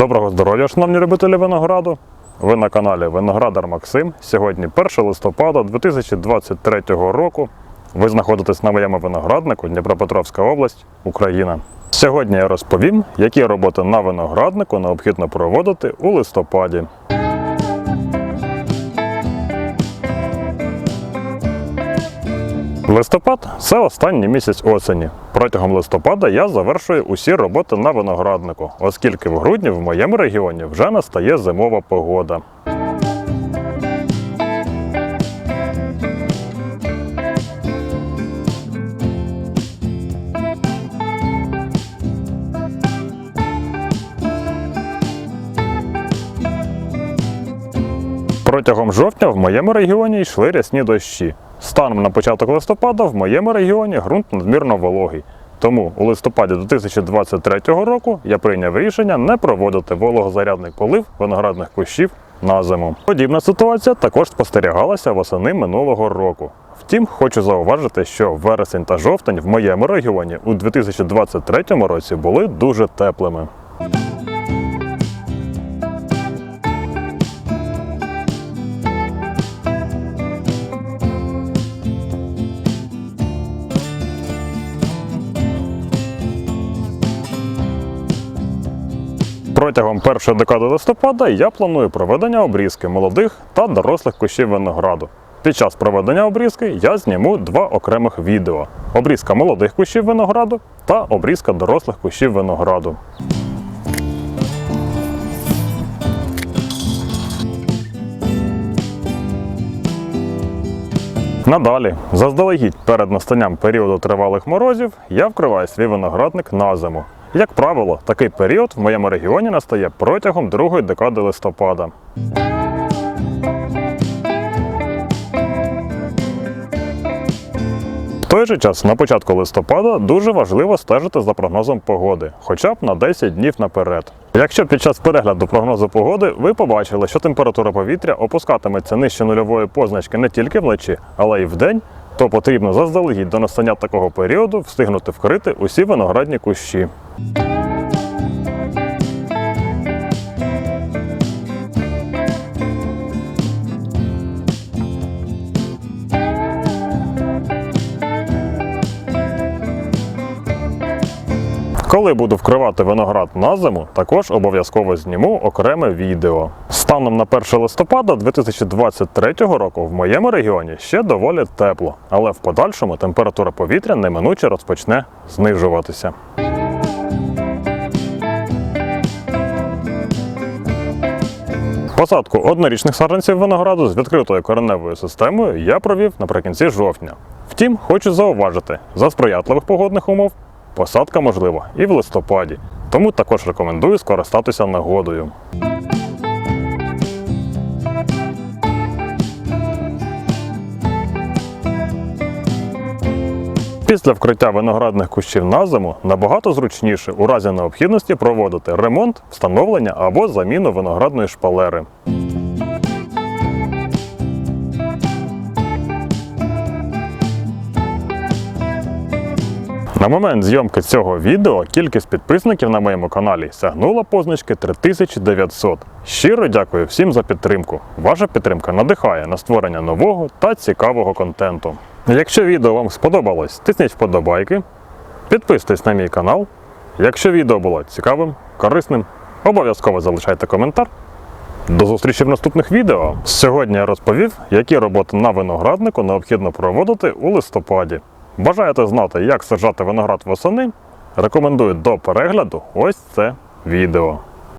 Доброго здоров'я, шановні любителі винограду. Ви на каналі Виноградар Максим. Сьогодні 1 листопада 2023 року. Ви знаходитесь на моєму винограднику Дніпропетровська область, Україна. Сьогодні я розповім, які роботи на винограднику необхідно проводити у листопаді. Листопад це останній місяць осені. Протягом листопада я завершую усі роботи на винограднику, оскільки в грудні в моєму регіоні вже настає зимова погода. Протягом жовтня в моєму регіоні йшли рясні дощі. Станом на початок листопада в моєму регіоні ґрунт надмірно вологий. Тому у листопаді 2023 року я прийняв рішення не проводити вологозарядний полив виноградних кущів на зиму. Подібна ситуація також спостерігалася восени минулого року. Втім, хочу зауважити, що вересень та жовтень в моєму регіоні у 2023 році були дуже теплими. Протягом першої декади листопада я планую проведення обрізки молодих та дорослих кущів винограду. Під час проведення обрізки я зніму два окремих відео: обрізка молодих кущів винограду та обрізка дорослих кущів винограду. Надалі, заздалегідь перед настанням періоду тривалих морозів, я вкриваю свій виноградник на зиму. Як правило, такий період в моєму регіоні настає протягом другої декади листопада. В той же час на початку листопада дуже важливо стежити за прогнозом погоди, хоча б на 10 днів наперед. Якщо під час перегляду прогнозу погоди ви побачили, що температура повітря опускатиметься нижче нульової позначки не тільки вночі, але й вдень, то потрібно заздалегідь до настання такого періоду встигнути вкрити усі виноградні кущі. Коли буду вкривати виноград на зиму, також обов'язково зніму окреме відео. Станом на 1 листопада 2023 року в моєму регіоні ще доволі тепло, але в подальшому температура повітря неминуче розпочне знижуватися. Посадку однорічних саджанців винограду з відкритою кореневою системою я провів наприкінці жовтня. Втім, хочу зауважити, за сприятливих погодних умов посадка можлива і в листопаді, тому також рекомендую скористатися нагодою. Після вкриття виноградних кущів на зиму набагато зручніше у разі необхідності проводити ремонт, встановлення або заміну виноградної шпалери. На момент зйомки цього відео кількість підписників на моєму каналі сягнула позначки 3900. Щиро дякую всім за підтримку. Ваша підтримка надихає на створення нового та цікавого контенту. Якщо відео вам сподобалось, тисніть вподобайки, підписуйтесь на мій канал. Якщо відео було цікавим, корисним, обов'язково залишайте коментар. До зустрічі в наступних відео. Сьогодні я розповів, які роботи на винограднику необхідно проводити у листопаді. Бажаєте знати, як саджати виноград восени? Рекомендую до перегляду ось це відео.